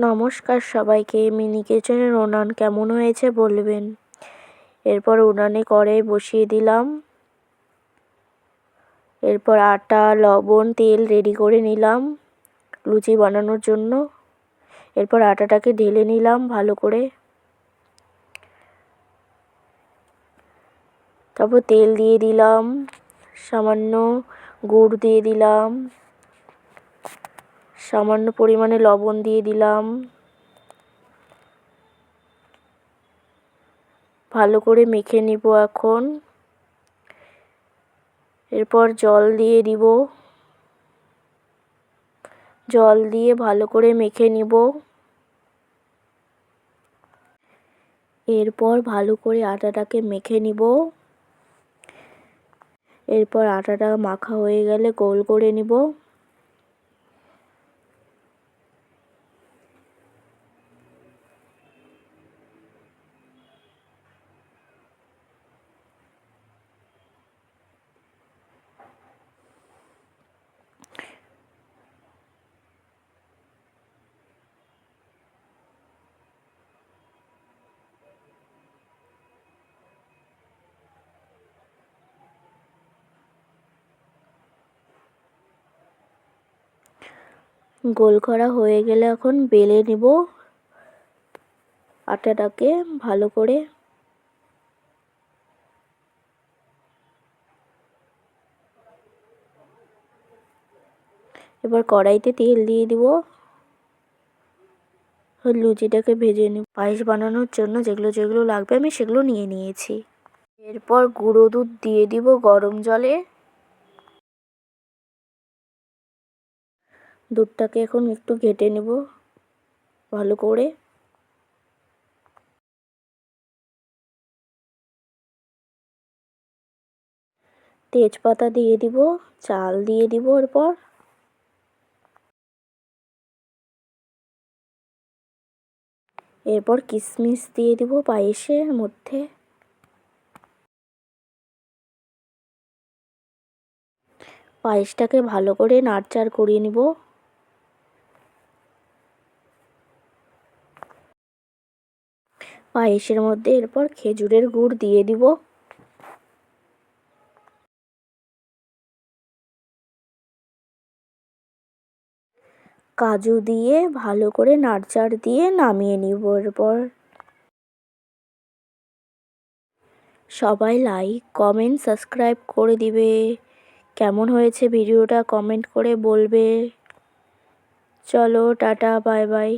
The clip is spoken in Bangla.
নমস্কার সবাইকে, মিনি কিচেনের উনান কেমন হয়েছে বলবেন? এরপর উনানে কড়াই বসিয়ে দিলাম। এরপর আটা, লবণ, তেল রেডি করে নিলাম লুচি বানানোর জন্য। এরপর আটাটাকে ঢেলে নিলাম ভালো করে। তারপর তেল দিয়ে দিলাম, সামান্য গুড় দিয়ে দিলাম। সামান্য পরিমাণে লবণ দিয়ে দিলাম। ভালো করে মেখে নিব এখন। এরপর জল দিয়ে দিব। জল দিয়ে ভালো করে মেখে নিব। এরপর ভালো করে আটাটাকে মেখে নিব। এরপর আটাটা মাখা হয়ে গেলে গোল করে নিব। গোল করা হয়ে গেলে এখন বেলে নেব আটাটাকে ভালো করে। এবার কড়াইতে তেল দিয়ে দিব। লুচিটাকে ভেজে নিব। পায়েস বানানোর জন্য যেগুলো যেগুলো লাগবে আমি সেগুলো নিয়ে নিয়েছি। এরপর গুঁড়ো দুধ দিয়ে দিব গরম জলে। দুধটাকে এখন একটু ঘেটে নেব ভালো করে। তেজপাতা দিয়ে দিব, চাল দিয়ে দিব এরপর। এরপর কিশমিশ দিয়ে দিব পায়েসের মধ্যে। পায়েসটাকে ভালো করে নাড়চাড় করিয়ে নিব। পায়েসের মধ্যে এরপর খেজুরের গুড় দিয়ে দিব। কাজু দিয়ে ভালো করে নাড়চাড় দিয়ে নামিয়ে নিব এরপর। সবাই লাইক, কমেন্ট, সাবস্ক্রাইব করে দিবে। কেমন হয়েছে ভিডিওটা কমেন্ট করে বলবে। চলো, টাটা, বাই বাই।